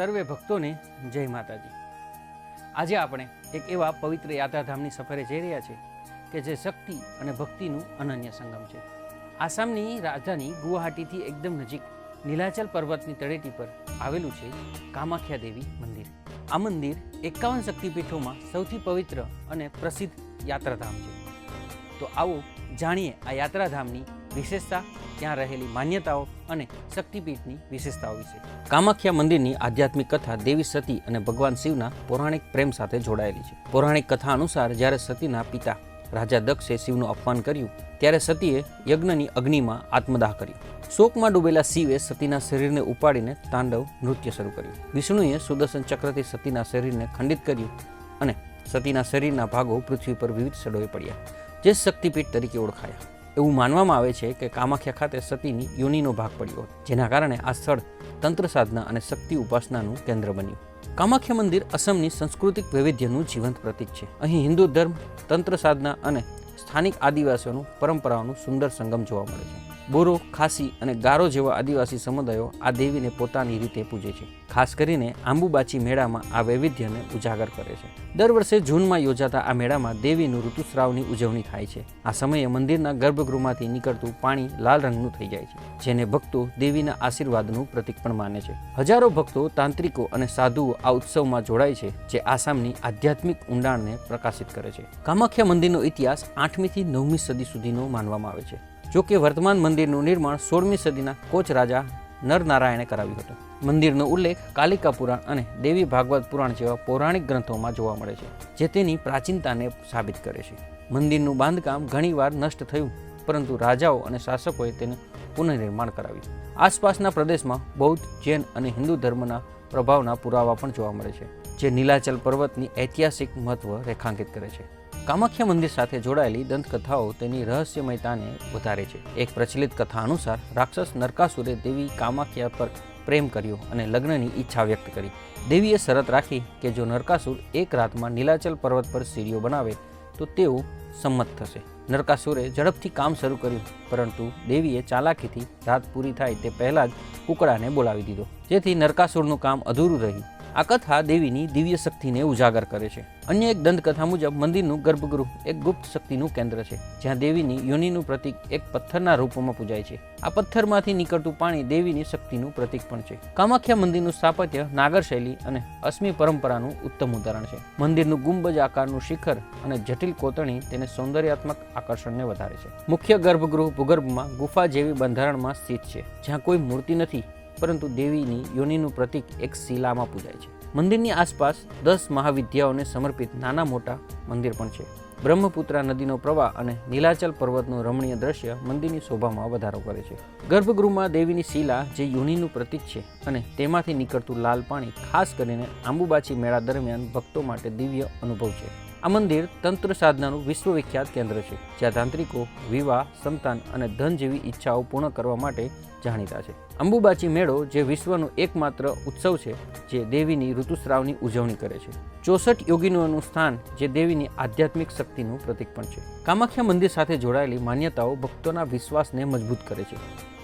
સર્વે ભક્તોને જય માતાજી. આજે આપણે એક એવા પવિત્ર યાત્રાધામની સફરે જઈ રહ્યા છે કે જે શક્તિ અને ભક્તિનું અનન્ય સંગમ છે. આસામની રાજધાની ગુવાહાટીથી એકદમ નજીક નીલાચલ પર્વતની તળેટી પર આવેલું છે કામાખ્યા દેવી મંદિર. આ મંદિર એકાવન શક્તિપીઠોમાં સૌથી પવિત્ર અને પ્રસિદ્ધ યાત્રાધામ છે. તો આવો જાણીએ આ યાત્રાધામની વિશેષતા ત્યાં રહેલી માન્યતાઓ અને શક્તિપીઠની વિશેષતાઓ વિશે. કામાખ્યા મંદિરની આધ્યાત્મિક કથા દેવી સતી અને ભગવાન શિવના પૌરાણિક પ્રેમ સાથે જોડાયેલી છે. પૌરાણિક કથા અનુસાર જ્યારે સતીના પિતા રાજા દક્ષે શિવનું અપમાન કર્યું, ત્યારે સતીએ યજ્ઞની અગ્નિમાં આત્મદાહ કર્યો. શોકમાં ડૂબેલા શિવે સતીના શરીરને ઉપાડીને તાંડવ નૃત્ય શરૂ કર્યું. વિષ્ણુએ સુદર્શન ચક્રથી સતીના શરીરને ખંડિત કર્યું અને સતીના શરીરના ભાગો પૃથ્વી પર વિવિધ સ્થળોએ પડ્યા, જે શક્તિપીઠ તરીકે ઓળખાયા. એવું માનવામાં આવે છે કે કામાખ્યા ખાતે સતીની યોનિનો ભાગ પડ્યો જેના કારણે આ સ્થળ તંત્ર સાધના અને શક્તિ ઉપાસનાનું કેન્દ્ર બન્યું. કામાખ્યા મંદિર અસમની સાંસ્કૃતિક વૈવિધ્યનું જીવંત પ્રતીક છે. અહીં હિન્દુ ધર્મ, તંત્ર સાધના અને સ્થાનિક આદિવાસીઓનું પરંપરાઓનું સુંદર સંગમ જોવા મળે છે. બોરો, ખાસી અને ગારો જેવા આદિવાસી સમુદાયો આ દેવીને પોતાની રીતે પૂજે છે. ખાસ કરીને આંબુબાચી મેળામાં આ વૈવિધ્યને ઉજાગર કરે છે. દર વર્ષે જૂનમાં યોજાતા આ મેળામાં દેવીનું ઋતુસ્રાવની ઉજવણી થાય છે. આ સમયે મંદિરના ગર્ભગૃહમાંથી નીકળતું પાણી લાલ રંગનું થઈ જાય છે, જેને ભક્તો દેવીના આશીર્વાદનું પ્રતીક પણ માને છે. હજારો ભક્તો તાંત્રિકો અને સાધુઓ આ ઉત્સવમાં જોડાય છે, જે આસામની આધ્યાત્મિક ઊંડાણને પ્રકાશિત કરે છે. કામાખ્યા મંદિરનો ઇતિહાસ આઠમીથી નવમી સદી સુધીનો માનવામાં આવે છે. જો કે વર્તમાન મંદિરનું નિર્માણ સોળમી સદીના કોચ રાજા નરનારાયણે કરાવ્યું હતું. મંદિરનો ઉલ્લેખ કાલિકા પુરાણ અને દેવી ભાગવત પુરાણ જેવા પૌરાણિક ગ્રંથોમાં જોવા મળે છે, જે તેની પ્રાચીનતાને સાબિત કરે છે. મંદિરનું બાંધકામ ઘણીવાર નષ્ટ થયું, પરંતુ રાજાઓ અને શાસકોએ તેનું પુનઃનિર્માણ કરાવ્યું. આસપાસના પ્રદેશમાં બૌદ્ધ, જૈન અને હિન્દુ ધર્મના પ્રભાવના પુરાવા પણ જોવા મળે છે, જે નીલાચલ પર્વતની ઐતિહાસિક મહત્વ રેખાંકિત કરે છે. કામાખ્યા મંદિર સાથે જોડાયેલી દંતકથાઓ તેની રહસ્યમયતાને વધારે છે. એક પ્રચલિત કથા અનુસાર રાક્ષસ નરકાસુરે દેવી કામાખ્યા પર પ્રેમ કર્યો અને લગ્નની ઈચ્છા વ્યક્ત કરી. દેવીએ શરત રાખી કે જો નરકાસુર એક રાતમાં નીલાચલ પર્વત પર સીડીઓ બનાવે, તો તેઓ સંમત થશે. નરકાસુરે ઝડપથી કામ શરૂ કર્યું, પરંતુ દેવીએ ચાલાકીથી રાત પૂરી થાય તે પહેલાં જ કુકડાને બોલાવી દીધો. જેથી નરકાસુરનું કામ અધૂરું રહ્યું. આ કથા દેવીની દિવ્ય શક્તિને ઉજાગર કરે છે. અન્ય એક દંતકથા મુજબ મંદિરનું ગર્ભગૃહ એક ગુપ્ત શક્તિનું કેન્દ્ર છે, જ્યાં દેવીની યોનિનું પ્રતીક એક પથ્થરના રૂપમાં પૂજાય છે. આ પથ્થરમાંથી નીકળતું પાણી દેવીની શક્તિનું પ્રતીક પણ છે. કામાખ્યા મંદિરનું સ્થાપત્ય નાગર શૈલી અને અશ્મી પરંપરાનું ઉત્તમ ઉદાહરણ છે. મંદિરનું ગુંબજ આકારનું શિખર અને જટિલ કોતરણી તેને સૌંદર્યાત્મક આકર્ષણને વધારે છે. મુખ્ય ગર્ભગૃહ ભૂગર્ભમાં ગુફા જેવી બંધારણમાં સ્થિત છે, જ્યાં કોઈ મૂર્તિ નથી પરંતુ દેવીની યોનિનું પ્રતીક એક શિલામાં પૂજાય છે. મંદિરની આસપાસ દસ મહાવિદ્યાઓને સમર્પિત નાના મોટા મંદિર પણ છે. બ્રહ્મપુત્રા નદીનો પ્રવાહ અને નીલાચલ પર્વતનું રમણીય દ્રશ્ય મંદિરની શોભામાં વધારો કરે છે. ગર્ભગૃહમાં દેવીની શિલા જે યોનિનું પ્રતીક છે અને તેમાંથી નીકળતું લાલ પાણી ખાસ કરીને આંબુબાચી મેળા દરમિયાન ભક્તો માટે દિવ્ય અનુભવ છે. આ મંદિર તંત્ર સાધનાનું વિશ્વવિખ્યાત કેન્દ્ર છે, જ્યાં તાંત્રિકો વિવાહ, સંતાન અને ધન જેવી ઈચ્છાઓ પૂર્ણ કરવા માટે જાણીતા છે. અંબુબાચી મેળો જે વિશ્વનો એકમાત્ર ઉત્સવ છે, જે દેવીની ઋતુસ્રાવની ઉજવણી કરે છે. ચોસઠ યોગીનોનું સ્થાન, જે દેવીની આધ્યાત્મિક શક્તિનું પ્રતીક પણ છે. કામાખ્યા મંદિર સાથે જોડાયેલી માન્યતાઓ ભક્તોના વિશ્વાસને મજબૂત કરે છે.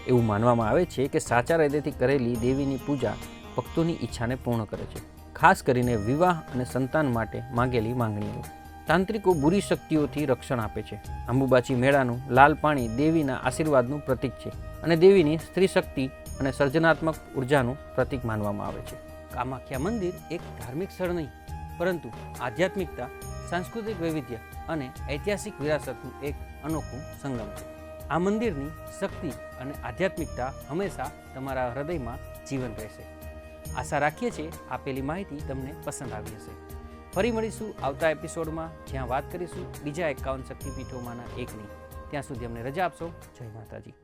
એવું માનવામાં આવે છે કે સાચા હૃદયથી કરેલી દેવીની પૂજા ભક્તોની ઈચ્છાને પૂર્ણ કરે છે. ખાસ કરીને વિવાહ અને સંતાન માટે માંગેલી માંગણીઓ. તાંત્રિકો બુરી શક્તિઓથી રક્ષણ આપે છે. અંબુબાચી મેળાનું લાલ પાણી દેવીના આશીર્વાદનું પ્રતીક છે અને દેવીની સ્ત્રી શક્તિ અને સર્જનાત્મક ઉર્જાનું પ્રતીક માનવામાં આવે છે. કામાખ્યા મંદિર એક ધાર્મિક સ્થળ નહીં, પરંતુ આધ્યાત્મિકતા, સાંસ્કૃતિક વૈવિધ્ય અને ઐતિહાસિક વિરાસતનું એક અનોખું સંગમ છે. આ મંદિરની શક્તિ અને આધ્યાત્મિકતા હંમેશા તમારા હૃદયમાં જીવન રહેશે. આશા રાખીએ છીએ આપેલી માહિતી તમને પસંદ આવી હશે. ફરી મળીશું આવતા એપિસોડમાં. જ્યાં વાત કરીશું બીજા એકાવન શક્તિપીઠોમાંના એકની. ત્યાં સુધી અમને રજા આપશો. જય માતાજી.